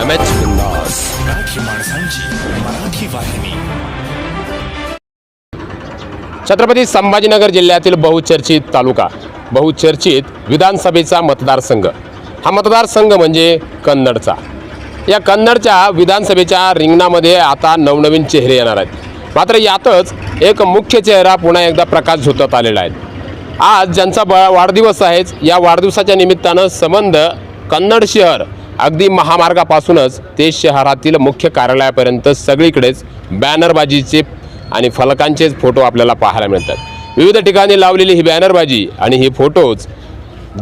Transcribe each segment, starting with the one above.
M बिंदास मराठी माणसांची मराठी वाहिनी छत्रपती संभाजीनगर जिल्ह्यातील बहुचर्चित तालुका बहुचर्चित विधानसभेचा मतदारसंघ. हा मतदारसंघ म्हणजे कन्नडचा. या कन्नडच्या विधानसभेच्या रिंगणामध्ये आता नवनवीन चेहरे येणार आहेत. मात्र यातच एक मुख्य चेहरा पुन्हा एकदा प्रकाश झोतत आलेला आहे. आज ज्यांचा ब वाढदिवस आहेच या वाढदिवसाच्या निमित्तानं संबंध कन्नड शहर अगदी महामार्गापासूनच ते शहरातील मुख्य कार्यालयापर्यंत सगळीकडेच बॅनरबाजीचे आणि फलकांचेच फोटो आपल्याला पाहायला मिळतात. विविध ठिकाणी लावलेली ही बॅनरबाजी आणि ही फोटोज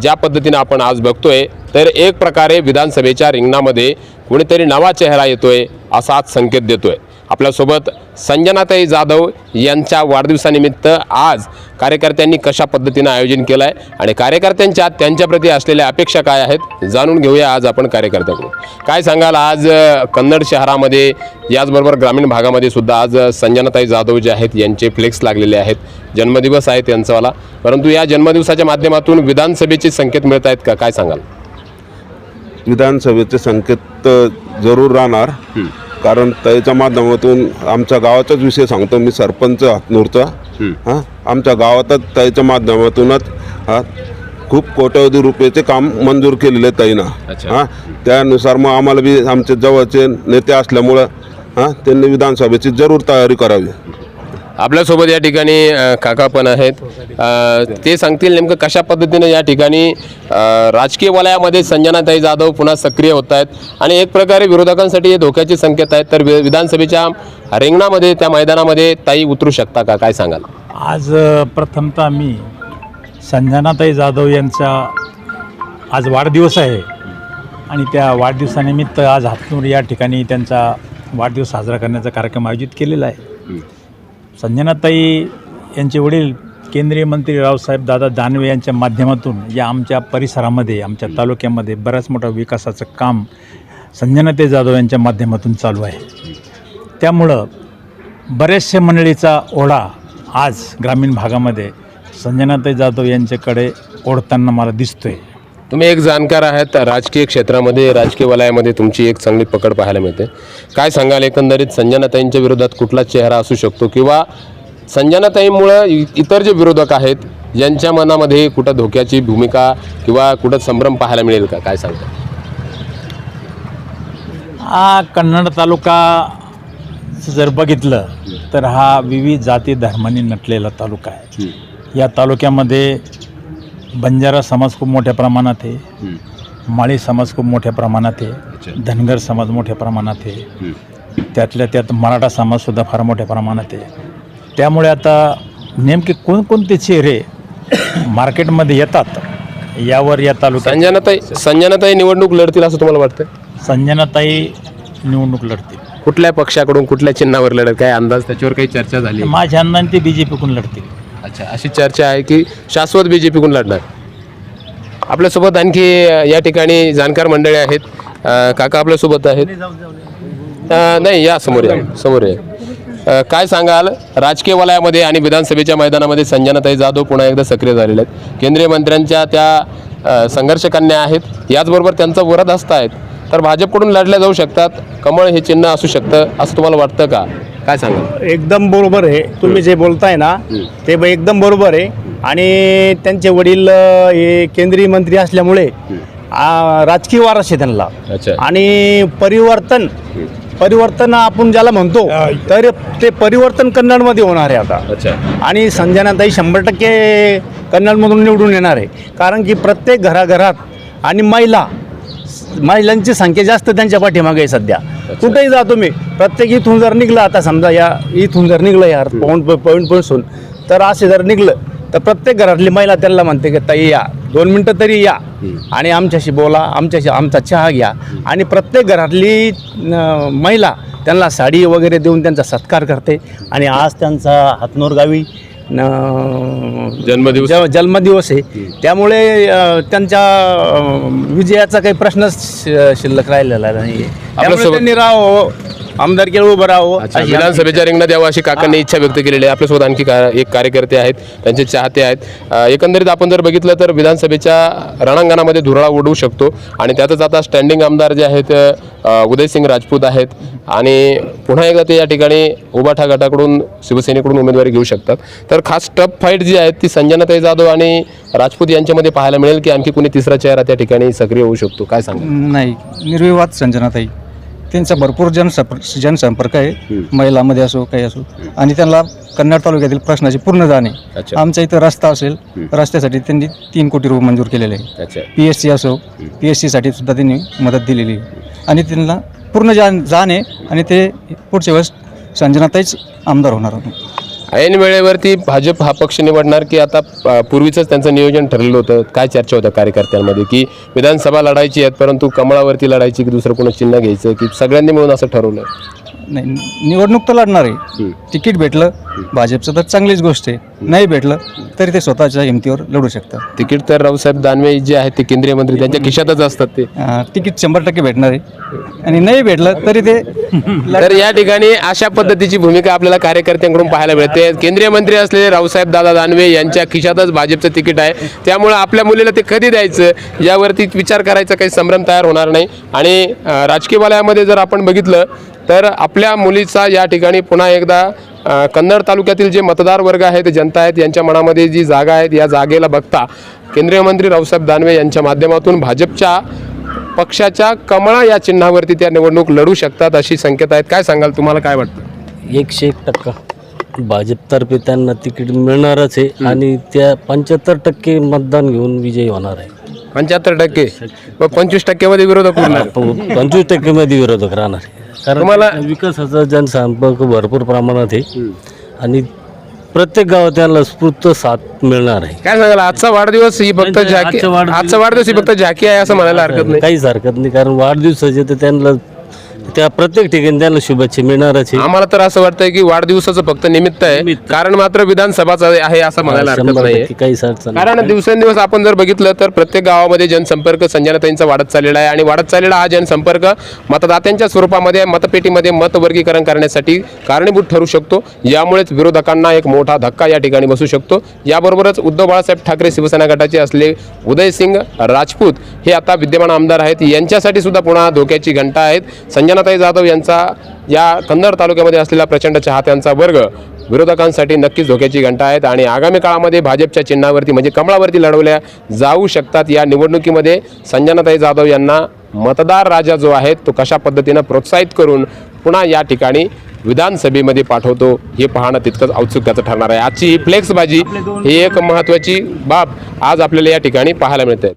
ज्या पद्धतीनं आपण आज बघतोय तर एक प्रकारे विधानसभेच्या रिंगणामध्ये कुणीतरी नवा चेहरा येतोय असाच संकेत देतोय. आपल्यासोबत संजनाताई जाधव यांच्या वाढदिवसानिमित्त आज कार्यकर्त्यांनी कशा पद्धतीनं आयोजन केलं आहे आणि कार्यकर्त्यांच्या त्यांच्याप्रती असलेल्या अपेक्षा काय आहेत जाणून घेऊया आज आपण कार्यकर्त्यांकडून. काय सांगाल आज कन्नड शहरामध्ये याचबरोबर ग्रामीण भागामध्ये सुद्धा आज संजनाताई जाधव जे आहेत यांचे फ्लेक्स लागलेले आहेत. जन्मदिवस आहे त्यांचावाला परंतु या जन्मदिवसाच्या माध्यमातून विधानसभेचे संकेत मिळत आहेत का? काय सांगाल? विधानसभेचे संकेत जरूर राहणार. कारण त्याच्या माध्यमातून आमच्या गावाचाच विषय सांगतो मी सरपंच हातनूरचा. हां आमच्या गावातच त्याच्या माध्यमातूनच हा खूप कोट्यवधी रुपयाचे काम मंजूर केलेले आहे ताईनं. हां त्यानुसार मग आम्हाला बी आमचे जवळचे नेते असल्यामुळं हां त्यांनी विधानसभेची जरूर तयारी करावी. आपल्यासोबत या ठिकाणी काका पण आहेत. ते सांगतील नेमकं कशा पद्धतीने या ठिकाणी राजकीय वलयामध्ये संजनाताई जाधव पुन्हा सक्रिय होत आहेत. आणि एक प्रकारे विरोधकांसाठी हे धोक्याचे संकेत आहेत. तर विधानसभेच्या रिंगणामध्ये त्या मैदानामध्ये ताई उतरू शकता का? काय सांगाल? आज प्रथमतः मी संजनाताई जाधव यांचा आज वाढदिवस आहे. आणि त्या वाढदिवसानिमित्त आज हातनूर या ठिकाणी त्यांचा वाढदिवस साजरा करण्याचा कार्यक्रम आयोजित केलेला आहे. संजनाताई यांचे वडील केंद्रीय मंत्री रावसाहेब दादा दानवे यांच्या माध्यमातून या आमच्या परिसरामध्ये आमच्या तालुक्यामध्ये बऱ्याच मोठं विकासाचं काम संजनाताई जाधव यांच्या माध्यमातून चालू आहे. त्यामुळं बऱ्याचशा मंडळीचा ओढा आज ग्रामीण भागामध्ये संजनाताई जाधव यांच्याकडे ओढताना मला दिसतो आहे तुम्ही एक जाणकार आहात राजकीय क्षेत्रामध्ये राजकीय वलयामध्ये तुमची एक चांगली पकड पाहायला मिळते. काय सांगाल एकंदरीत संजनाताईंच्या विरोधात कुठला चेहरा असू शकतो किंवा संजनाताईमुळं इतर जे विरोधक आहेत यांच्या मनामध्ये कुठं धोक्याची भूमिका किंवा कुठं संभ्रम पाहायला मिळेल का? काय सांगता हा कन्नड तालुका जर बघितलं तर हा विविध जाती धर्मांनी नटलेला तालुका आहे. या तालुक्यामध्ये बंजारा समाज खूप मोठ्या प्रमाणात आहे. माळी समाज खूप मोठ्या प्रमाणात आहे. धनगर समाज मोठ्या प्रमाणात आहे. त्यातल्या त्यात मराठा समाजसुद्धा फार मोठ्या प्रमाणात आहे. त्यामुळे आता नेमके कोणकोणते चेहरे मार्केटमध्ये येतात यावर या तालुक्यात संजनाताई संजनाताई निवडणूक लढतील असं तुम्हाला वाटतं संजनाताई निवडणूक लढतील. कुठल्या पक्षाकडून कुठल्या चिन्हावर लढत काय अंदाज? त्याच्यावर काही चर्चा झाली? माझ्या अंदाने ते बी जे पीकडून लढतील. अच्छा अशी चर्चा आहे की शाश्वत बी जे पीकडून लढणार. आपल्यासोबत आणखी या ठिकाणी जाणकार मंडळी आहेत. अ, काका आपल्यासोबत आहेत. अ, नाही या समोर या समोर या. अ, काय सांगाल? राजकीय वलयामध्ये आणि विधानसभेच्या मैदानामध्ये संजनाताई जाधव पुन्हा एकदा सक्रिय झालेले आहेत. केंद्रीय मंत्र्यांच्या त्या अ, आहेत. याचबरोबर त्यांचा वरद हस्त आहेत. तर भाजपकडून लढल्या जाऊ शकतात. कमळ हे चिन्ह असू शकतं असं तुम्हाला वाटतं का? काय सांगाल? एकदम बरोबर आहे. तुम्ही जे बोलताय ना ते ब- एकदम बरोबर आहे. आणि त्यांचे वडील अ, हे केंद्रीय मंत्री असल्यामुळे आ, राजकीय वारस आहे त्यांना. अच्छा. आणि परिवर्तन परिवर्तन आपण ज्याला म्हणतो तर ते परिवर्तन कन्नडमध्ये होणार आहे आता. अच्छा. आणि संजनाताई शंभर टक्के कन्नडमधून निवडून येणार आहे. कारण की प्रत्येक घराघरात आणि महिला महिलांची संख्या जास्त त्यांच्या पाठीमागे आहे सध्या. कुठेही जा तुम्ही. प्रत्येक इथून जर निघलं आता समजा या इथून जर निघलं यार पॉईंट पॉईंटपासून तर असे जर निघलं तर प्रत्येक घरातली महिला त्यांना म्हणते की ताई या. दोन मिनटं तरी या. आणि आमच्याशी बोला आमच्याशी आमचा चहा घ्या. आणि प्रत्येक घरातली महिला त्यांना साडी वगैरे देऊन त्यांचा सत्कार करते. आणि आज त्यांचा हातनूर गावी जन्मदिवस. जन्मदिवस आहे त्यामुळे त्यांच्या विजयाचा काही प्रश्नच शिल्लक राहिलेला नाही त्यांनी राव आमदारकीला उभं राहावं. अच्छा अशी विधानसभेच्या रिंगणात यावं अशी काकांनी इच्छा व्यक्त केलेली आहे. आपल्यासोबत आणखी का एक कार्यकर्ते आहेत त्यांचे चाहते आहेत. अ, एकंदरीत आपण जर बघितलं तर विधानसभेच्या रणांगणामध्ये धुराळा उडवू शकतो आणि त्यातच आता स्टँडिंग आमदार जे आहेत अ, उदयसिंग राजपूत आहेत आणि पुन्हा एकदा ते या ठिकाणी उबाठा गटाकडून शिवसेनेकडून उमेदवारी घेऊ शकतात. तर खास टफ फाईट जी आहे ती संजनाताई जाधव आणि राजपूत यांच्यामध्ये पाहायला मिळेल की आणखी कोणी तिसरा चेहरा त्या ठिकाणी सक्रिय होऊ शकतो. काय सांगा नाही निर्विवाद संजनाताई. त्यांचा भरपूर जनसंप जनसंपर्क आहे. महिलामध्ये असो काही असो. आणि त्यांना कन्नड तालुक्यातील प्रश्नाची पूर्ण जाण अच्छा. आमच्या इथं रस्ता असेल रस्त्यासाठी त्यांनी तीन कोटी रुपये मंजूर केलेले आहे. अच्छा. पी एस सी असो पी एस सीसाठी सुद्धा त्यांनी मदत दिलेली आहे. आणि त्यांना पूर्ण जाण जाण आहे. आणि ते पुढच्या वेळेस संजनाताईच आमदार होणार ऐन वेळेवरती भाजप हा पक्ष निवडणार की आता पूर्वीचंच त्यांचं नियोजन ठरलेलं होतं. काय चर्चा होत्या कार्यकर्त्यांमध्ये? की विधानसभा लढायची आहेत परंतु कमळावरती लढायची की दुसरं कोणं चिन्ह घ्यायचं? की सगळ्यांनी मिळून असं ठरवलं? नाही निवडणूक तर लढणार. आहे तिकीट भेटलं भाजपचं तर चांगलीच गोष्ट आहे. नाही भेटलं तरी ते स्वतःच्या हिमतीवर लढू शकतात. तिकीट तर रावसाहेब दानवे जे आहेत ते केंद्रीय मंत्री त्यांच्या खिशातच असतात ते. अं, तिकीट शंभर टक्के भेटणार आहे. आणि नाही भेटलं तरी ते तर या ठिकाणी अशा पद्धतीची भूमिका आपल्याला कार्यकर्त्यांकडून पाहायला मिळते. केंद्रीय मंत्री असलेले रावसाहेब दादा दानवे यांच्या खिशातच भाजपचं तिकीट आहे. त्यामुळं आपल्या मुलीला ते कधी द्यायचं यावरती विचार करायचा काही संभ्रम तयार होणार नाही. आणि अं, राजकीय वलयामध्ये जर आपण बघितलं तर आपल्या मुलीचा या ठिकाणी पुन्हा एकदा कन्नड तालुक्यातील जे मतदार वर्ग आहेत जनता आहेत यांच्या मनामध्ये जी जागा आहेत या जागेला बघता केंद्रीय मंत्री रावसाहेब दानवे यांच्या माध्यमातून भाजपच्या पक्षाच्या कमळा या चिन्हावरती त्या निवडणूक लढू शकतात अशी संकेत आहेत. काय सांगाल? तुम्हाला काय वाटतं? एकशे एक टक्का. भाजपतर्फे त्यांना तिकीट मिळणारच आहे आणि त्या पंच्याहत्तर टक्के मतदान घेऊन विजयी होणार आहे. पंच्याहत्तर टक्के? पंचवीस टक्क्यामध्ये विरोधक पंचवीस टक्केमध्ये विरोधक राहणार कारण तुम्हाला- विकासाचा जनसंपर्क भरपूर प्रमाणात आहे. आणि प्रत्येक गावात त्यांना स्फूर्त साथ मिळणार आहे. काय सांगाल आजचा वाढदिवस ही फक्त झाकी आजचा वाढदिवस- आजचा वाढदिवस ही फक्त झाकी आहे असं म्हणायला हरकत नाही. काहीच हरकत नाही कारण वाढदिवसाचे तर त्यांना त्या प्रत्येक ठिकाणी त्यांना शुभेच्छा मिळणारच आहे. आम्हाला तर असं वाटतंय की वाढदिवसाचं फक्त निमित्त आहे. निमित्त. कारण मात्र विधानसभाचं आहे असं म्हणायला हरकत शंभर नाही टक्के काहीच अडचण नाही. कारण दिवसेंदिवस आपण जर बघितलं तर प्रत्येक गावामध्ये जनसंपर्क संजनाताईंचा वाढत चाललेला आहे आणि वाढत चाललेला हा जनसंपर्क मतदात्यांच्या स्वरूपामध्ये मतपेटीमध्ये मतवर्गीकरण करण्यासाठी कारणीभूत ठरू शकतो. यामुळेच विरोधकांना एक मोठा धक्का या ठिकाणी बसू शकतो. याबरोबरच उद्धव बाळासाहेब ठाकरे शिवसेना गटाचे असले उदयसिंग राजपूत हे आता विद्यमान आमदार आहेत. यांच्यासाठी सुद्धा पुन्हा धोक्याची घंटा आहेत. अंजनाताई जाधव यांचा या कन्नड तालुक्यामध्ये असलेला प्रचंड चाहत्यांचा वर्ग विरोधकांसाठी नक्कीच धोक्याची घंटा आहेत आणि आगामी काळामध्ये भाजपच्या चिन्हावरती म्हणजे कमळावरती लढवल्या जाऊ शकतात या निवडणुकीमध्ये संजनाताई जाधव यांना मतदार राजा जो आहे तो कशा पद्धतीनं प्रोत्साहित करून पुन्हा या ठिकाणी विधानसभेमध्ये पाठवतो हे पाहणं तितकंच औत्सुक्याचं ठरणार आहे. आजची ही फ्लेक्सबाजी ही एक महत्त्वाची बाब आज आपल्याला या ठिकाणी पाहायला मिळते.